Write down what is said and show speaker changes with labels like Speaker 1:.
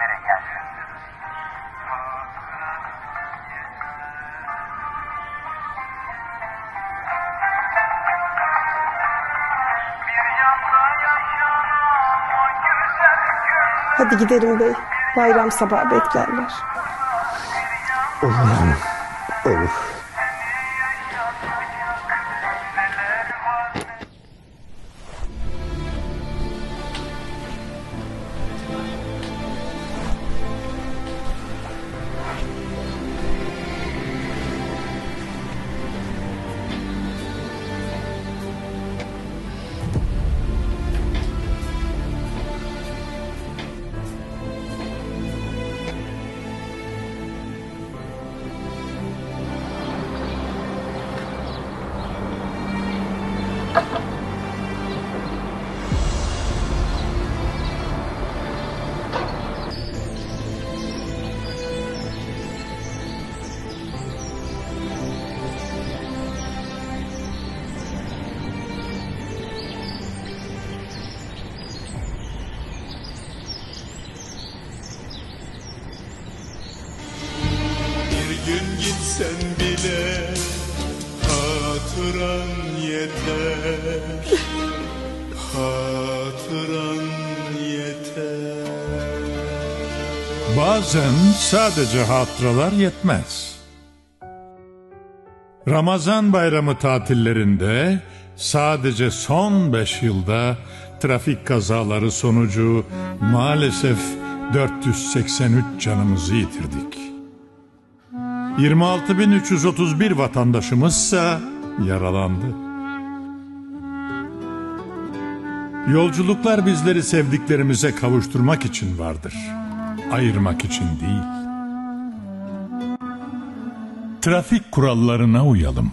Speaker 1: gereken sözdür. Hadi gidelim bey. Bayram sabahı beklerler.
Speaker 2: Olur. Olur.
Speaker 3: Gitsen bile hatıran yeter Hatıran yeter
Speaker 4: Bazen sadece hatıralar yetmez. Ramazan bayramı tatillerinde sadece son beş yılda trafik kazaları sonucu maalesef 483 canımızı yitirdik. 26.331 vatandaşımızsa yaralandı. Yolculuklar bizleri sevdiklerimize kavuşturmak için vardır. Ayırmak için değil. Trafik kurallarına uyalım.